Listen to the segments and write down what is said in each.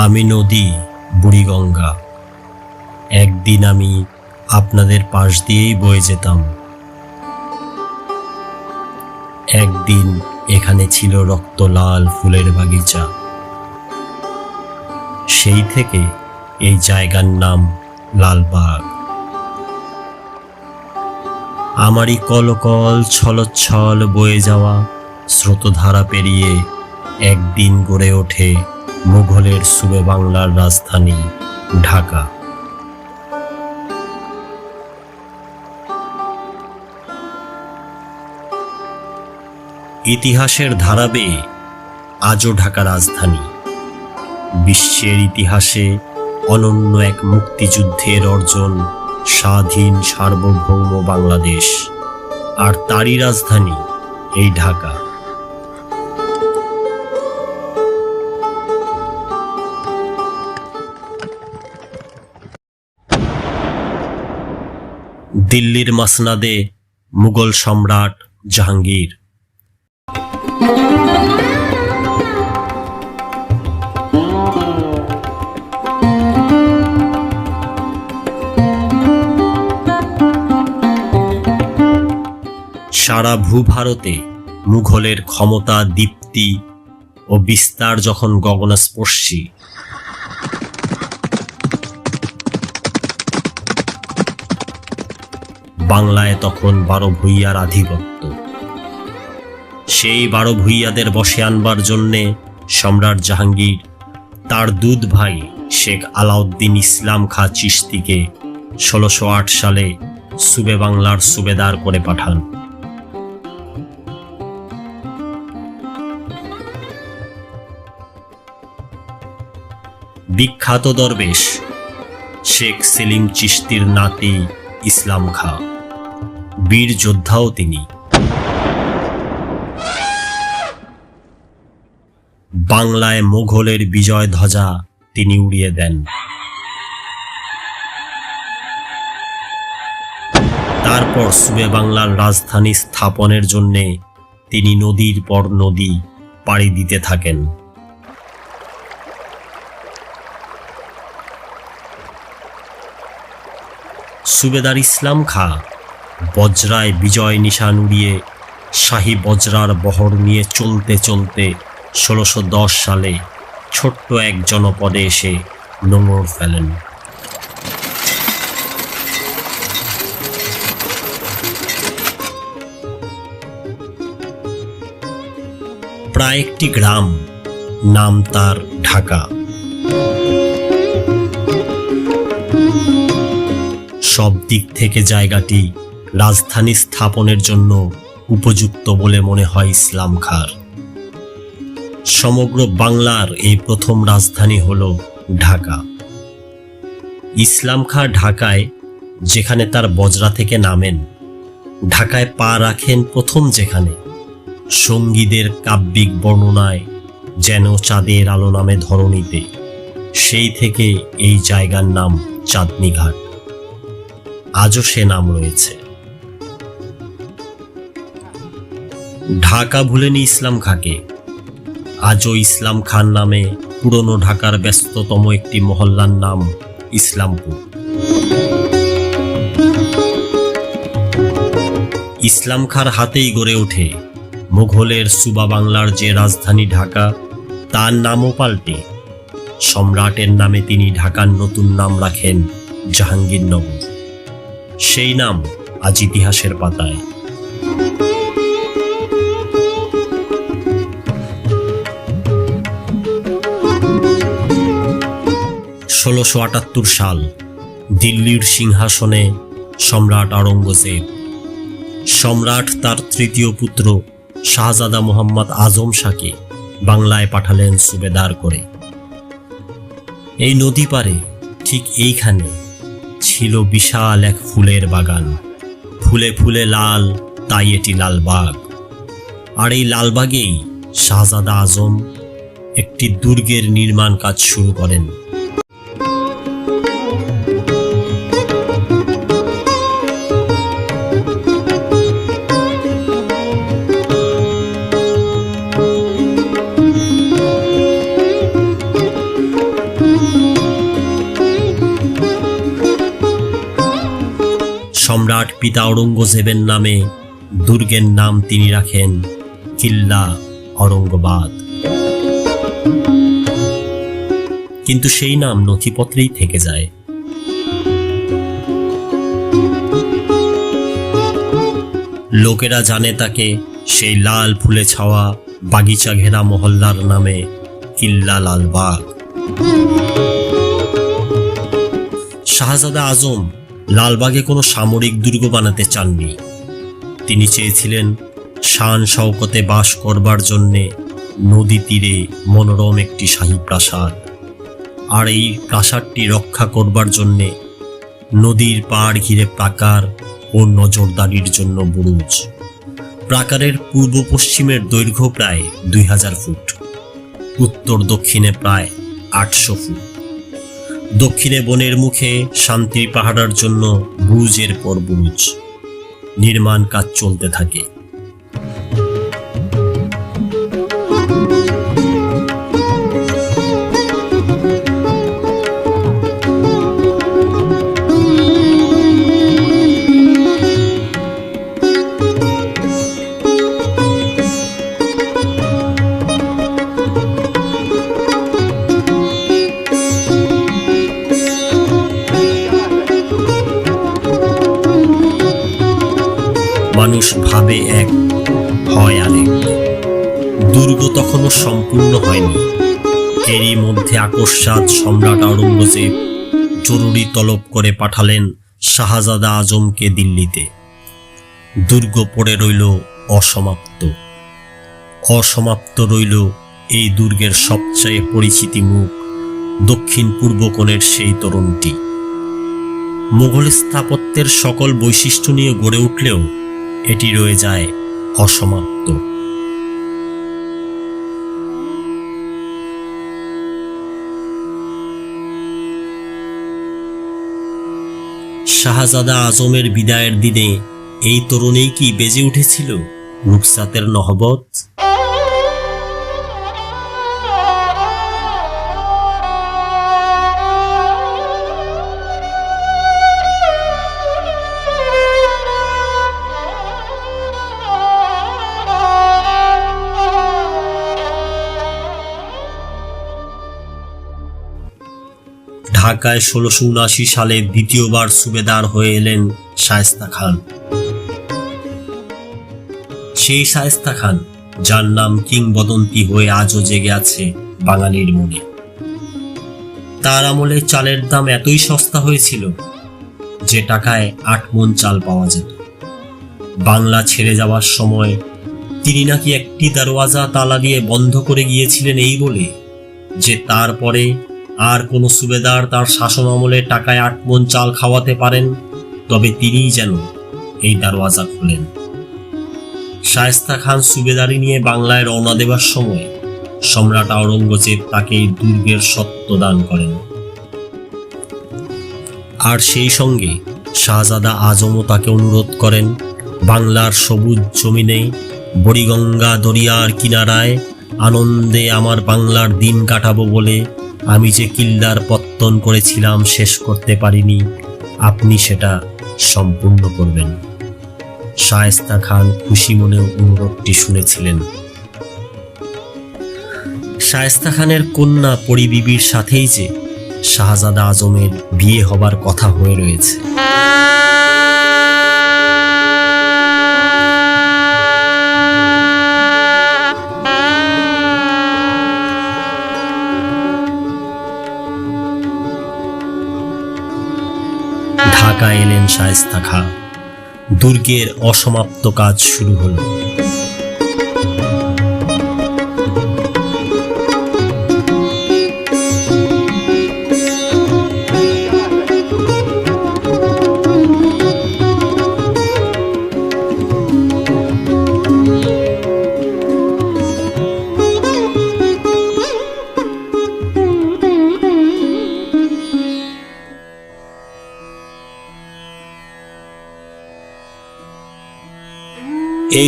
আমি নদী বুড়িগঙ্গা একদিন আমি আপনাদের পাশ দিয়েই বয়ে যেতাম। একদিন এখানে ছিল রক্ত লাল ফুলের বাগিচা। সেই থেকে এই জায়গার নাম লালবাগ। আমারই কলকল ছলচ্ছল বয়ে যাওয়া স্রোতধারা পেরিয়ে একদিন গড়ে ওঠে মুঘলের সুবে বাংলার রাজধানী ঢাকা। ইতিহাসের ধারা বেয়ে আজও ঢাকা রাজধানী। বিশ্বের ইতিহাসে অনন্য এক মুক্তিযুদ্ধের অর্জন স্বাধীন সার্বভৌম বাংলাদেশ, আর তারই রাজধানী এই ঢাকা। দিল্লির মাসনাদে মুঘল সম্রাট জাহাঙ্গীর। সারা ভূভারতে মুঘলের ক্ষমতা দীপ্তি ও বিস্তার যখন গগনস্পর্শী বাংলায় তখন বারো ভূইয়ার আধিপত্য। সেই বারো ভূইয়াদের বসে আনবার জন্যে সম্রাট জাহাঙ্গীর, তার দুধ ভাই শেখ আলাউদ্দিন ইসলাম খা চিশতিকে ষোলোশো আট সালে সুবে বাংলার সুবেদার করে পাঠান। বিখ্যাত দরবেশ শেখ সেলিম চিশতির নাতি ইসলাম খা। বীর যোদ্ধাও তিনি। বাংলায় মোঘলের বিজয় ধ্বজা তিনি উড়িয়ে দেন। তারপর সুবে বাংলার রাজধানী স্থাপনের জন্যে তিনি নদীর পর নদী পাড়ি দিতে থাকেন। সুবেদার ইসলাম খা বজ্রায় বিজয় নিশান উড়িয়ে শাহী বজ্রার বহর নিয়ে চলতে চলতে ষোলোশো সালে ছোট্ট এক জনপদে এসে নোঙর ফেলেন। প্রায় একটি গ্রাম, নাম তার ঢাকা। সব দিক থেকে জায়গাটি রাজধানী স্থাপনের জন্য উপযুক্ত বলে মনে হয় ইসলাম খার। সমগ্র বাংলার এই প্রথম রাজধানী হল ঢাকা। ইসলাম খাঁ ঢাকায়, যেখানে তার বজরা থেকে নামেন, ঢাকায় পা রাখেন প্রথম যেখানে, সঙ্গীদের কাব্যিক বর্ণনায় যেন চাঁদের আলো নামে ধরণীতে, সেই থেকে এই জায়গার নাম চাঁদনি ঘাট। আজও সে নাম রয়েছে। ঢাকা ভুলেনি ইসলাম খাকে। আজও ইসলাম খান নামে পুরনো ঢাকার ব্যস্ততম একটি মহল্লার নাম ইসলামপুর। ইসলাম খার হাতেই গড়ে ওঠে মুঘলের সুবা বাংলার যে রাজধানী ঢাকা, তার নামও পাল্টে। সম্রাটের নামে তিনি ঢাকার নতুন নাম রাখেন জাহাঙ্গীরনগর। সেই নাম আজ ইতিহাসের পাতায়। ষোলোশো আটাত্তর সাল দিল্লির সিংহাসনে সম্রাট আওরঙ্গজেব। সম্রাট তার তৃতীয় পুত্র শাহজাদা মোহাম্মদ আজম শাহকে বাংলায় পাঠালেন সুবেদার করে। এই নদী পারে ঠিক এইখানে ছিল বিশাল এক ফুলের বাগান। ফুলে ফুলে লাল, তাই এটি লালবাগ। আর এই লালবাগেই শাহজাদা আজম একটি দুর্গের নির্মাণ কাজ শুরু করেন। সম্রাট পিতা ঔরঙ্গজেবের নামে দুর্গের নাম তিনি রাখেন কিল্লা ঔরঙ্গবাদ। কিন্তু সেই নাম নথিপত্রেই থেকে যায়। লোকেরা জানে তাকে সেই লাল ফুলে ছাওয়া বাগিচা ঘেরা মহল্লার নামে কিল্লা লালবাগ। শাহজাদা আজম লালবাগে কোনো সামরিক দুর্গ বানাতে চাননি। তিনি চেয়েছিলেন শান শওকতে বাস করবার জন্যে নদী তীরে মনোরম একটি শাহী প্রাসাদ। আর এই প্রাসাদটি রক্ষা করবার জন্যে নদীর পাড় ঘিরে প্রাকার ও নজরদারির জন্য বুরুজ। প্রাকারের পূর্ব পশ্চিমের দৈর্ঘ্য প্রায় দুই হাজার ফুট, উত্তর দক্ষিণে প্রায় আটশো ফুট। দক্ষিণে বনের মুখে শান্তির পাহাড়ার জন্য ব্রুজের পর ব্রুজ। নির্মাণ কাজ চলতে থাকে। মানুষ ভাবে এক হয় আরেক। দুর্গ তখনও সম্পূর্ণ হয়নি। এরই মধ্যে আকস্মাত সম্রাট আওরঙ্গজেব জরুরি তলব করে পাঠালেন শাহজাদা আজমকে দিল্লিতে। দুর্গ পড়ে রইল অসমাপ্ত। অসমাপ্ত রইল এই দুর্গের সবচেয়ে পরিচিতি মুখ, দক্ষিণ পূর্ব কোণের সেই তরুণটি। মুঘল স্থাপত্যের সকল বৈশিষ্ট্য নিয়ে গড়ে উঠলেও এটি রয়ে যায় অসমাপ্ত। শাহজাদা আজমের বিদায়ের দিনে এই তরুণেই কি বেজে উঠেছিল? রুকসাতের নহবত? ঢাকায় ষোলোশো উনআশি সালে দ্বিতীয়বার সুবেদার হয়ে এলেন শায়েস্তা খান। সেই শায়েস্তা খান, যার নাম কিংবদন্তি হয়ে আজও জেগে আছে বাঙালির মনে। তার আমলে চালের দাম এতই সস্তা হয়েছিল যে টাকায় আট মন চাল পাওয়া যেত। বাংলা ছেড়ে যাওয়ার সময় তিনি নাকি একটি দরওয়াজা তালা দিয়ে বন্ধ করে গিয়েছিলেন এই বলে যে তারপরে আর কোনো সুবেদার তার শাসন আমলে টাকায় আট মন চাল খাওয়াতে পারেন, তবে তিনিই যেন এই দরওয়াজা খোলেন। শায়েস্তা খান সুবেদারি নিয়ে বাংলায় রওনা দেবার সময় সম্রাট আওরঙ্গজেব তাকে এই দুর্গের সত্য দান করেন। আর সেই সঙ্গে শাহজাদা আজমও তাকে অনুরোধ করেন, বাংলার সবুজ জমিনে বড়িগঙ্গা দরিয়ার কিনারায় আনন্দে আমার বাংলার দিন কাটাবো বলে আমি যে কিল্লার পত্তন করেছিলাম শেষ করতে পারিনি, আপনি সেটা সম্পূর্ণ করবেন। শায়েস্তা খান খুশি মনে অনুরোধটি শুনেছিলেন। শায়েস্তা খানের কন্যা পরিবিবির সাথেই যে শাহজাদা আজমের বিয়ে হবার কথা হয়ে রয়েছে। ঢাকা এলেন শায়েস্তা খা। দুর্গের অসমাপ্ত কাজ শুরু হলো।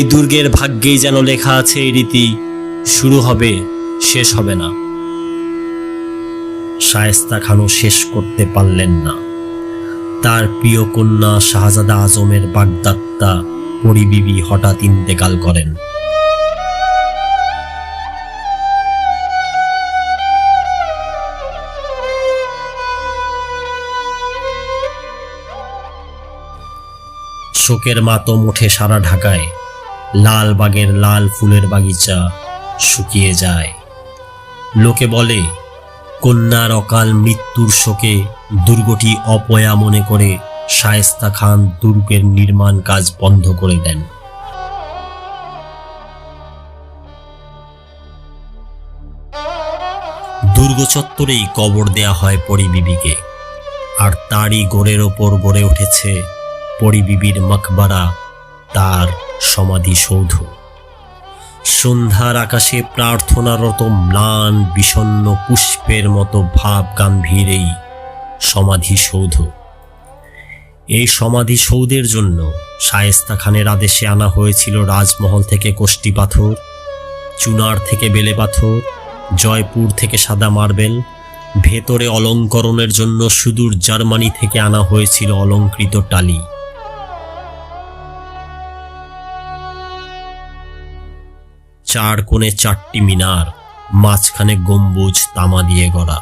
এই দুর্গের ভাগ্যেই যেন লেখা আছে এই রীতি, শুরু হবে, শেষ হবে না। শায়েস্তা খানও শেষ করতে পারলেন না। তার প্রিয় কন্যা শাহজাদা আজমের বাগদাত্তা, পরিবিবি হঠাৎ ইন্তেকাল করেন। শোকের মাতম ওঠে সারা ঢাকায়। লাল বাগের লাল ফুলের বাগিচা শুকিয়ে যায়। লোকে বলে, কন্যার অকাল মৃত্যুর শোকে দুর্গটি অপয়া মনে করে শায়েস্তা খান দুর্গের নির্মাণ কাজ বন্ধ করে দেন। দুর্গ চত্বরেই কবর দেয়া হয় পরিবিবিকে আর তারই গোড়ের ওপর গড়ে উঠেছে পরিবিবির মকবরা তার সমাধিসৌধ সন্ধ্যার আকাশে প্রার্থনারত ম্লান, বিষণ্ণ পুষ্পের মতো ভাব গাম্ভীর এই সমাধিসৌধ এই সমাধিসৌধের জন্য শায়েস্তা খানের আদেশে আনা হয়েছিল রাজমহল থেকে কোষ্টি পাথর, চুনার থেকে বেলে পাথর, জয়পুর থেকে সাদা মার্বেল, ভেতরে অলঙ্করণের জন্য সুদূর জার্মানি থেকে আনা হয়েছিল অলঙ্কৃত টালি। চার কোণে চারটি মিনার, মাঝখানে গম্বুজ তামা দিয়ে গড়া।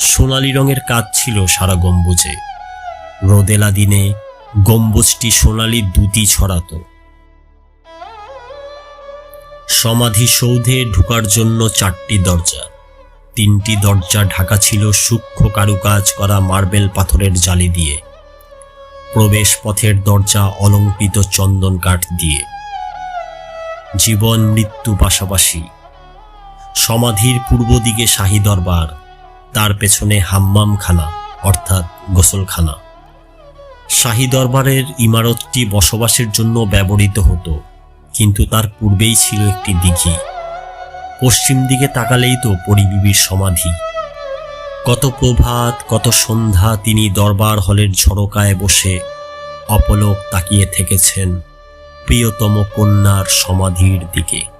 সোনালি রঙের কাজ ছিল সারা গম্বুজে। রোদেলা দিনে গম্বুজটি সোনালি দুতি ছড়াতো। সমাধিসৌধে ঢোকার জন্য চারটি দরজা। তিনটি দরজা ঢাকা ছিল সূক্ষ্ম কারুকাজ করা মার্বেল পাথরের জালি দিয়ে। প্রবেশ পথের দরজা অলঙ্কৃত চন্দন কাঠ দিয়ে। জীবন মৃত্যু পাশাপাশি। সমাধির পূর্ব দিকে শাহী দরবার, তার পেছনে হাম্মামখানা, অর্থাৎ গোসলখানা। শাহী দরবারের ইমারতটি বসবাসের জন্য ব্যবহৃত হতো। কিন্তু তার পূর্বেই ছিল একটি দিঘি। পশ্চিম দিকে তাকালেই তো পরিবিবির সমাধি। কত প্রভাত, কত সন্ধ্যা তিনি দরবার হলের ঝরকায় বসে অপলক তাকিয়ে থেকেছেন প্রিয়তম কন্যার সমাধির দিকে।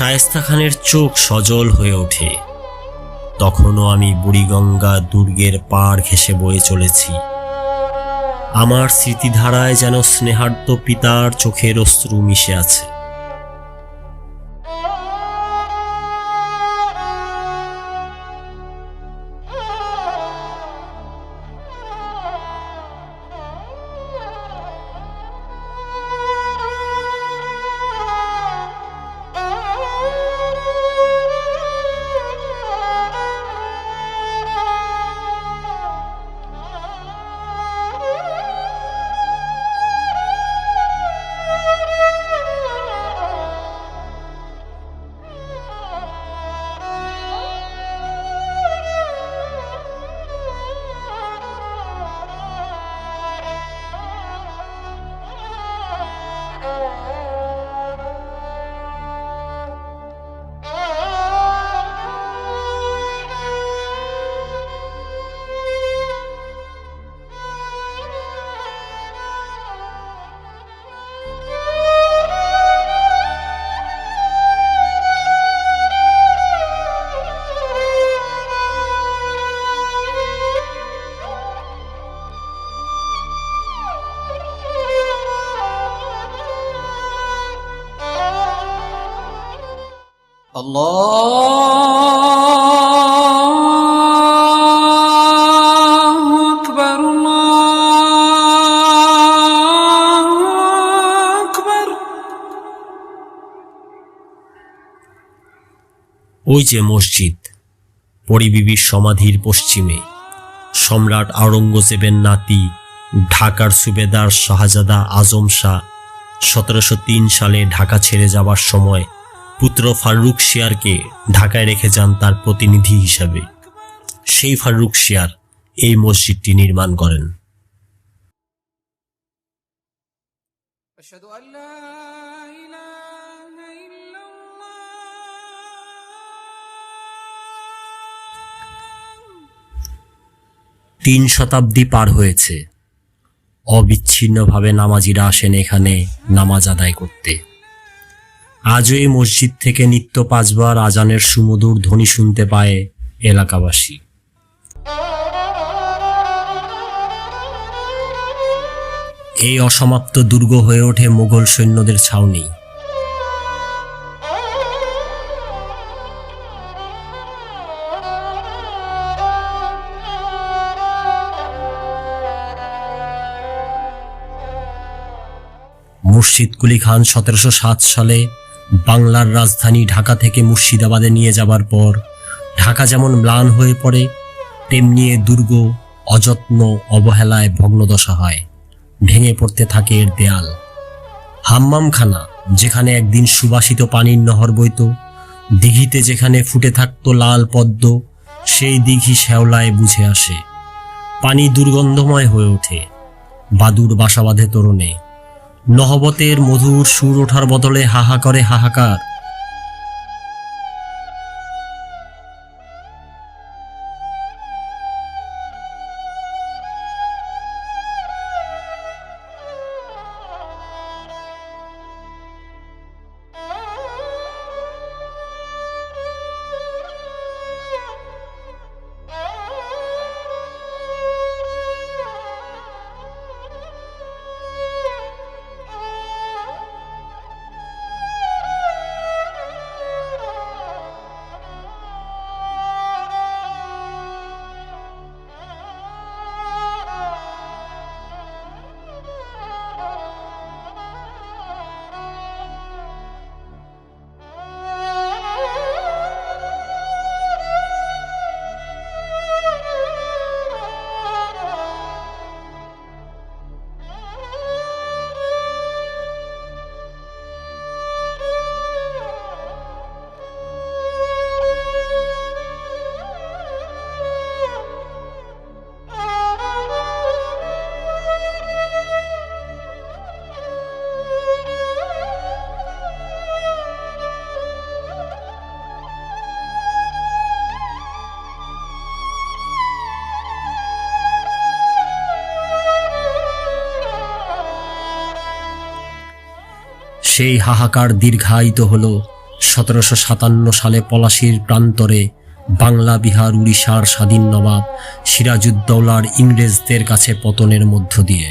শায়েস্তা খানের চোখ সজল হয়ে ওঠে। তখনও আমি বুড়িগঙ্গা দুর্গের পাড় ঘেসে বয়ে চলেছি। আমার স্মৃতিধারায় যেন স্নেহার্ত পিতার চোখের অশ্রু মিশে আছে। ওই যে মসজিদ, পরিবিবির সমাধির পশ্চিমে। সম্রাট আওরঙ্গজেবের নাতি, ঢাকার সুবেদার শাহজাদা আজম শাহ, সতেরোশো তিন সালে ঢাকা ছেড়ে যাবার সময় পুত্র ফারুক শিয়ারকে ঢাকায় রেখে যান তার প্রতিনিধি হিসাবে। সেই ফারুক শিয়ার এই মসজিদটি নির্মাণ করেন। তিন শতাব্দী পার হয়েছে। অবিচ্ছিন্নভাবে নামাজিরা আসেন এখানে নামাজ আদায় করতে। আজও এই মসজিদ থেকে নিত্য পাঁচবার আজানের সুমধুর ধ্বনি শুনতে পায় এলাকাবাসী। এই অসমাপ্ত দুর্গ হয়ে ওঠে মুঘল সৈন্যদের ছাউনি। মুর্শিদ কুলি খান সতেরোশো সাত সালে বাংলার রাজধানী ঢাকা থেকে মুর্শিদাবাদে নিয়ে যাবার পর ঢাকা যেমন ম্লান হয়ে পড়ে, তেমনি এ দুর্গ অযত্ন অবহেলায় ভগ্নদশা হয়। ভেঙে পড়তে থাকে এর দেয়াল। হাম্মামখানা, যেখানে একদিন সুবাসিত পানির নহর বইত, দিঘিতে যেখানে ফুটে থাকতো লাল পদ্ম, সেই দিঘি শ্যাওলায় বুঝে আসে। পানি দুর্গন্ধময় হয়ে ওঠে। বাদুর বাসা বাঁধে তোরণে। নহবতের মধুর সুর ওঠার বদলে হাহা করে হাহাকার। সেই হাহাকার দীর্ঘায়িত হল সতেরোশো সাতান্ন সালে পলাশির প্রান্তরে বাংলা, বিহার, উড়িষ্যার স্বাধীন নবাব সিরাজুদ্দৌলার ইংরেজদের কাছে পতনের মধ্য দিয়ে।